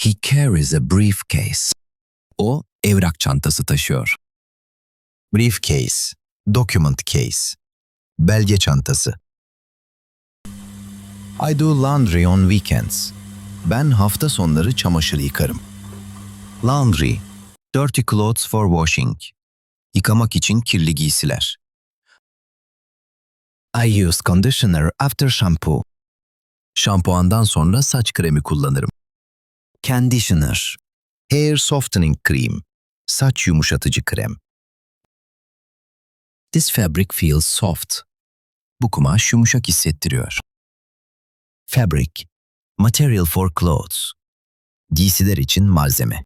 He carries a briefcase. O evrak çantası taşıyor. Briefcase, document case, belge çantası. I do laundry on weekends. Ben hafta sonları çamaşır yıkarım. Laundry, dirty clothes for washing. Yıkamak için kirli giysiler. I use conditioner after shampoo. Şampuandan sonra saç kremi kullanırım. Conditioner, hair softening cream, saç yumuşatıcı krem. This fabric feels soft. Bu kumaş yumuşak hissettiriyor. Fabric, material for clothes. Giysiler için malzeme.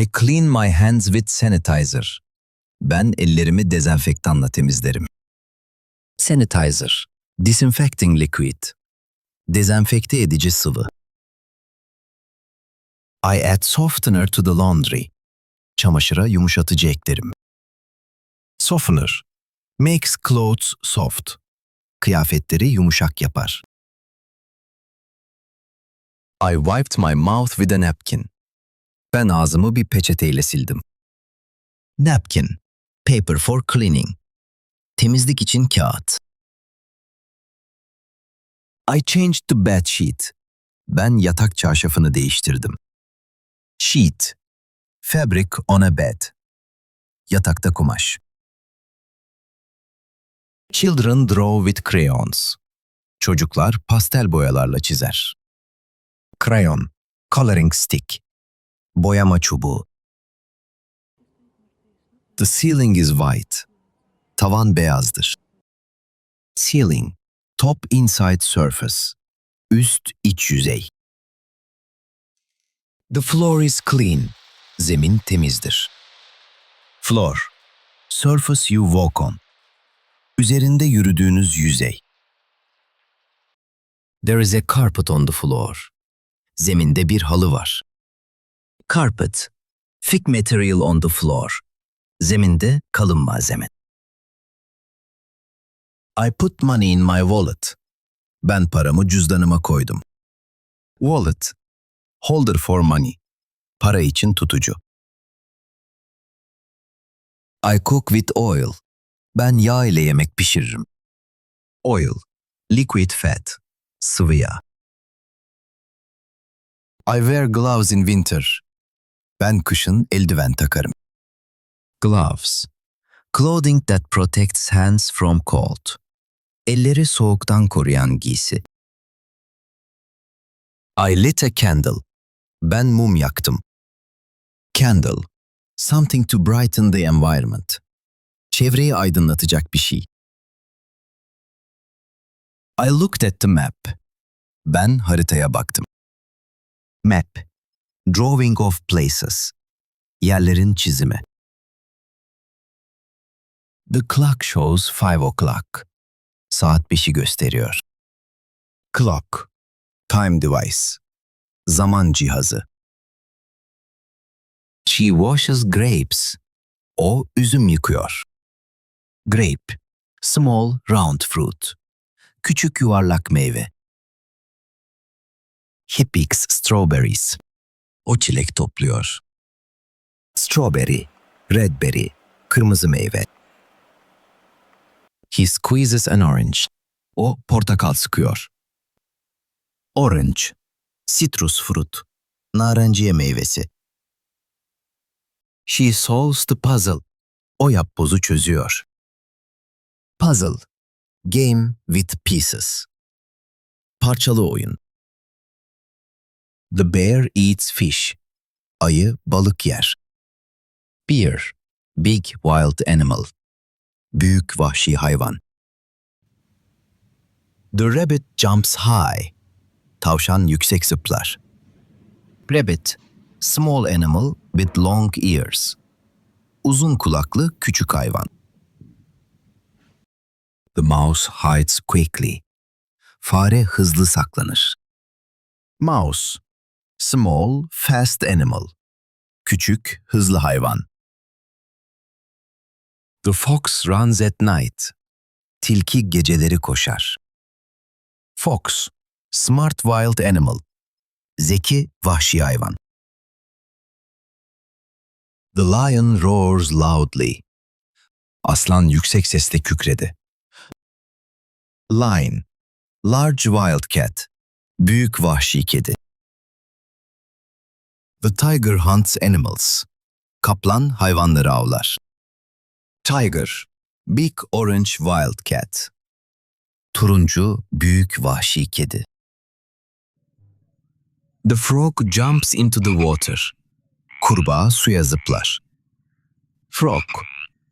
I clean my hands with sanitizer. Ben ellerimi dezenfektanla temizlerim. Sanitizer. Disinfecting liquid. Dezenfekte edici sıvı. I add softener to the laundry. Çamaşıra yumuşatıcı eklerim. Softener. Makes clothes soft. Kıyafetleri yumuşak yapar. I wiped my mouth with a napkin. Ben ağzımı bir peçeteyle sildim. Napkin. Paper for cleaning. Temizlik için kağıt. I changed the bed sheet. Ben yatak çarşafını değiştirdim. Sheet. Fabric on a bed. Yatakta kumaş. Children draw with crayons. Çocuklar pastel boyalarla çizer. Crayon. Coloring stick. Boyama çubuğu. The ceiling is white. Tavan beyazdır. Ceiling. Top inside surface. Üst iç yüzey. The floor is clean. Zemin temizdir. Floor. Surface you walk on. Üzerinde yürüdüğünüz yüzey. There is a carpet on the floor. Zeminde bir halı var. Carpet. Thick material on the floor. Zeminde kalın malzeme. I put money in my wallet. Ben paramı cüzdanıma koydum. Wallet. Holder for money. Para için tutucu. I cook with oil. Ben yağ ile yemek pişiririm. Oil. Liquid fat. Sıvı yağ. I wear gloves in winter. Ben kışın eldiven takarım. Gloves. Clothing that protects hands from cold. Elleri soğuktan koruyan giysi. I lit a candle. Ben mum yaktım. Candle. Something to brighten the environment. Çevreyi aydınlatacak bir şey. I looked at the map. Ben haritaya baktım. Map. Drawing of places. Yerlerin çizimi. The clock shows five o'clock. Saat beşi gösteriyor. Clock. Time device. Zaman cihazı. She washes grapes. O üzüm yıkıyor. Grape. Small round fruit. Küçük yuvarlak meyve. He picks strawberries. O çilek topluyor. Strawberry, red berry, kırmızı meyve. He squeezes an orange. O portakal sıkıyor. Orange, citrus fruit, narenciye meyvesi. She solves the puzzle. O yapbozu çözüyor. Puzzle, game with pieces. Parçalı oyun. The bear eats fish. Ayı balık yer. Bear, big wild animal. Büyük vahşi hayvan. The rabbit jumps high. Tavşan yüksek zıplar. Rabbit, small animal with long ears. Uzun kulaklı küçük hayvan. The mouse hides quickly. Fare hızlı saklanır. Mouse, small, fast animal. Küçük, hızlı hayvan. The fox runs at night. Tilki geceleri koşar. Fox, smart wild animal. Zeki, vahşi hayvan. The lion roars loudly. Aslan yüksek sesle kükredi. Lion, large wild cat. Büyük vahşi kedi. The tiger hunts animals. Kaplan hayvanları avlar. Tiger, big orange wild cat. Turuncu, büyük vahşi kedi. The frog jumps into the water. Kurbağa suya zıplar. Frog,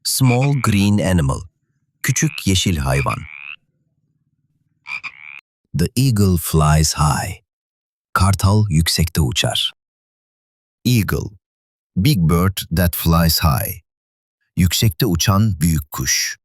small green animal. Küçük yeşil hayvan. The eagle flies high. Kartal yüksekte uçar. Eagle, big bird that flies high. Yüksekte uçan büyük kuş.